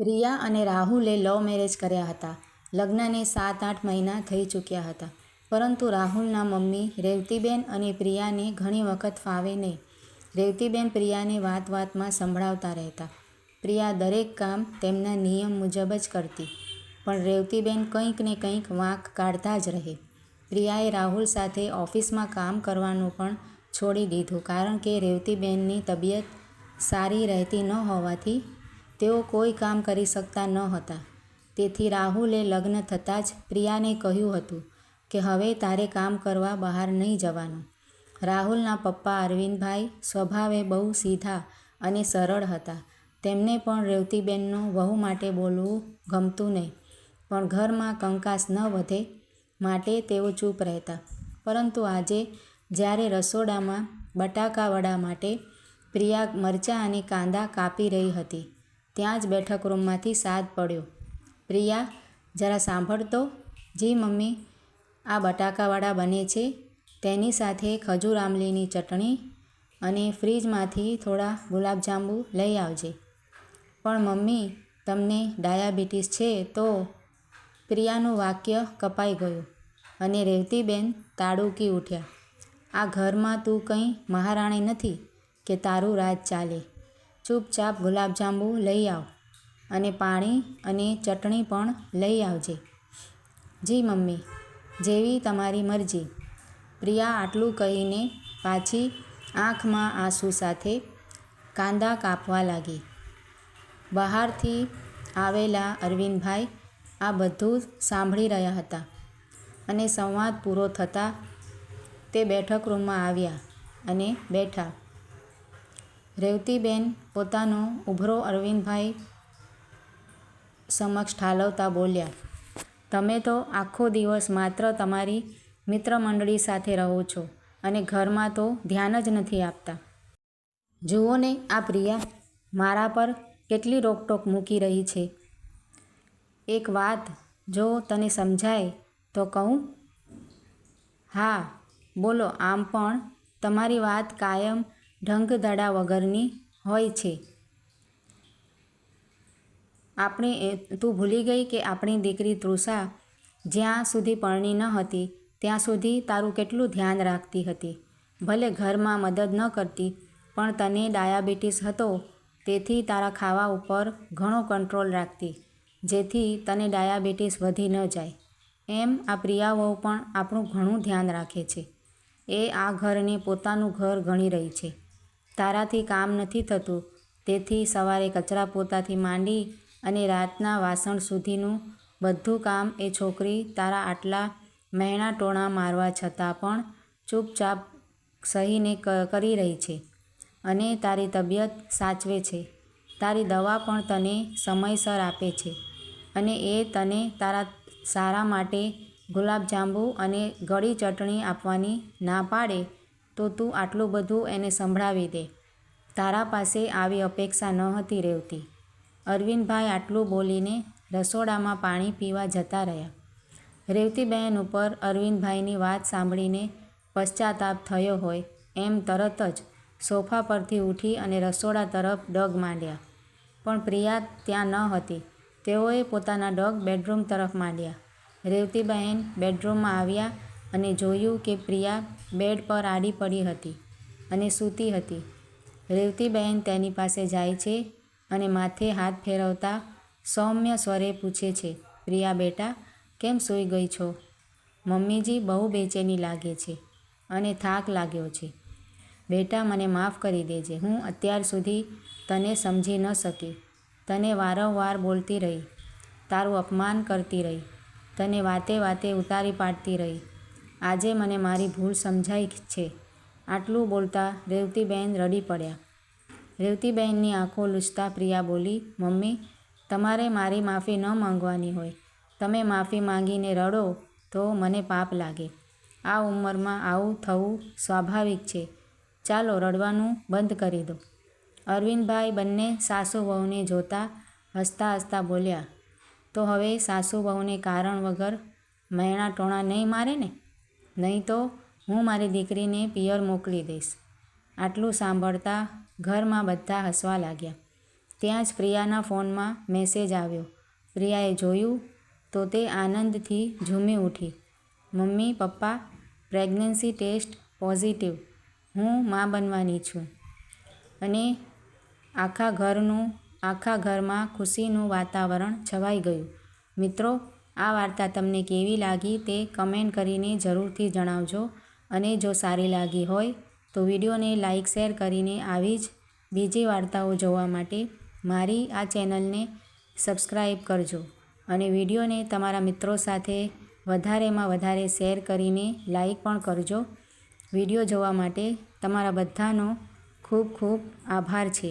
પ્રિયા અને રાહુલે love marriage કર્યા હતા. લગ્નને સાત આઠ મહિના થઈ ચૂક્યા હતા. પરંતુ રાહુલના મમ્મી રેવતીબેન અને પ્રિયાને ઘણી વખત ફાવે નહીં. રેવતીબેન પ્રિયાને વાત વાતમાં સંભળાવતા રહેતા. પ્રિયા દરેક કામ તેમના નિયમ મુજબ જ કરતી. પણ રેવતીબેન કંઈક ને કંઈક વાંક કાઢતા જ રહે. પ્રિયાએ રાહુલ સાથે ઓફિસમાં કામ કરવાનું પણ છોડી દીધું કારણ કે રેવતીબેનની તબિયત સારી રહેતી ન હોવાથી તેઓ કોઈ કામ કરી શકતા ન હતા. તેથી રાહુલે લગ્ન થતાં જ પ્રિયાને કહ્યું હતું કે હવે તારે કામ કરવા બહાર નહીં જવાનું. રાહુલના પપ્પા અરવિંદભાઈ સ્વભાવે બહુ સીધા અને સરળ હતા. તેમને પણ રેવતીબેનનું વહુ માટે બોલવું ગમતું નહીં. પણ ઘરમાં કંકાસ ન વધે માટે તેઓ ચૂપ રહેતા. પરંતુ આજે જ્યારે રસોડામાં બટાકા વડા માટે પ્રિયા મરચાં અને કાંદા કાપી રહી હતી ત્યાં જ બેઠક રૂમમાંથી સાદ પડ્યો. પ્રિયા, જરા સાંભળ તો. જી, મમ્મી. આ બટાકાવાળા બને છે. તેની સાથે ખજૂર આમલીની ચટણી અને ફ્રીજમાંથી થોડા ગુલાબજાંબુ લઈ આવજે. પણ મમ્મી, તમને ડાયાબિટીસ છે તો. પ્રિયાનું વાક્ય કપાઈ ગયું અને રેવતીબેન તાડુકી ઉઠ્યા. આ ઘરમાં તું કંઈ મહારાણી નથી કે તારું રાજ ચાલે. ચૂપચાપ ગુલાબજાંબુ લઈ આવ અને પાણી અને ચટણી પણ લઈ આવજે. જી મમ્મી, જેવી તમારી મરજી. પ્રિયા આટલું કહીને પાછી આંખમાં આંસુ સાથે કાંદા કાપવા લાગી. બહારથી આવેલા અરવિંદભાઈ આ બધું સાંભળી રહ્યા હતા અને સંવાદ પૂરો થતાં તે બેઠક રૂમમાં આવ્યા અને બેઠા. રેવતીબેન પોતાનો ઉભરો અરવિંદભાઈ સમક્ષ ઠાલવતા બોલ્યા, તમે તો આખો દિવસ માત્ર તમારી મિત્ર મંડળી સાથે રહો છો અને ઘરમાં તો ધ્યાન જ નથી આપતા. જુઓ ને આ પ્રિયા, મારા પર કેટલી રોકટોક મૂકી રહી છે. એક વાત જો તને સમજાય તો કહું. હા, બોલો, આમ પણ તમારી વાત કાયમ ઢંગધડા વગરની હોય છે. આપણે તું ભૂલી ગઈ કે આપણી દીકરી તૃષા જ્યાં સુધી પરણી ન હતી, ત્યાં સુધી તારું કેટલું ધ્યાન રાખતી હતી. ભલે ઘરમાં મદદ ન કરતી, પણ તને ડાયાબિટીસ હતો, તેથી તારા ખાવા ઉપર ઘણો કંટ્રોલ રાખતી, જેથી તને ડાયાબિટીસ વધી ન જાય. એમ આ પ્રિયાઓ પણ આપણું ઘણું ધ્યાન રાખે છે. એ આ ઘરને પોતાનું ઘર ગણી રહી છે. તારાથી કામ નથી થતું. તેથી સવારે કચરા પોતાથી માંડી અને રાતના વાસણ સુધીનું બધું કામ એ છોકરી તારા આટલા મહેણા ટોણા મારવા છતાં પણ ચૂપચાપ સહીને કરી રહી છે અને તારી તબિયત સાચવે છે. તારી દવા પણ તને સમયસર આપે છે અને એ તને તારા સારા માટે ગુલાબજાંબુ અને ગળી ચટણી આપવાની ના પાડે. તો તું આટલું બધું એને સંભળાવી દે. તારા પાસે આવી અપેક્ષા ન હતી રેવતી અરવિંદભાઈ આટલું બોલીને રસોડામાં પાણી પીવા જતા રહ્યા. રેવતીબહેન ઉપર અરવિંદભાઈની વાત સાંભળીને પશ્ચાતાપ થયો હોય એમ તરત જ સોફા પરથી ઉઠી અને રસોડા તરફ ડગ માંડ્યા. પણ પ્રિયા ત્યાં ન હતી. તેઓએ પોતાના ડગ બેડરૂમ તરફ માંડ્યા. રેવતીબહેન બેડરૂમમાં આવ્યા અને જોયું કે પ્રિયા બેડ પર આડી પડી હતી અને સૂતી હતી. રેવતીબહેન તેની પાસે જાય છે અને માથે હાથ ફેરવતા સૌમ્ય સ્વરે પૂછે છે, પ્રિયા બેટા, કેમ સૂઈ ગઈ છો? મમ્મીજી બહુ બેચેની લાગે છે અને થાક લાગ્યો છે. બેટા, મને માફ કરી દેજે. હું અત્યાર સુધી તને સમજી ન શકી. તને વારંવાર બોલતી રહી. તારું અપમાન કરતી રહી. તને વાતે વાતે ઉતારી પાડતી રહી. આજે મને મારી ભૂલ સમજાઈ છે. આટલું બોલતા રેવતીબહેન રડી પડ્યા. રેવતીબહેનની આંખો લૂછતા પ્રિયા બોલી, મમ્મી, તમારે મારી માફી ન માંગવાની હોય. તમે માફી માંગીને રડો તો મને પાપ લાગે. આ ઉંમરમાં આવું થવું સ્વાભાવિક છે. ચાલો રડવાનું બંધ કરી દો. અરવિંદભાઈ બંને સાસુ વહુને જોતા હસતા હસતા બોલ્યા, તો હવે સાસુ વહુને કારણ વગર મહેણા ટોણા નહીં મારે ને? નહીં તો હું મારી દીકરીને પિયર મોકલી દઈશ. આટલું સાંભળતા ઘરમાં બધા હસવા લાગ્યા. ત્યાં જ પ્રિયાના ફોનમાં મેસેજ આવ્યો. પ્રિયાએ જોયું તો તે આનંદથી ઝૂમી ઉઠી. મમ્મી, પપ્પા, પ્રેગ્નન્સી ટેસ્ટ પોઝિટિવ. હું મા બનવાની છું. અને આખા ઘરનું, આખા ઘરમાં ખુશીનું વાતાવરણ છવાઈ ગયું. મિત્રો આ વાર્તા તમને કેવી લાગી તે કમેન્ટ કરીને જરૂરથી જણાવજો. અને જો સારી લાગી હોય તો વિડીયોને લાઇક શેર કરીને આવી જ બીજી વાર્તાઓ જોવા માટે મારી આ ચેનલને સબસ્ક્રાઈબ કરજો. અને વિડીયોને તમારા મિત્રો સાથે વધારેમાં વધારે શેર કરીને લાઈક પણ કરજો. વીડિયો જોવા માટે તમારા બધાનો ખૂબ ખૂબ આભાર છે.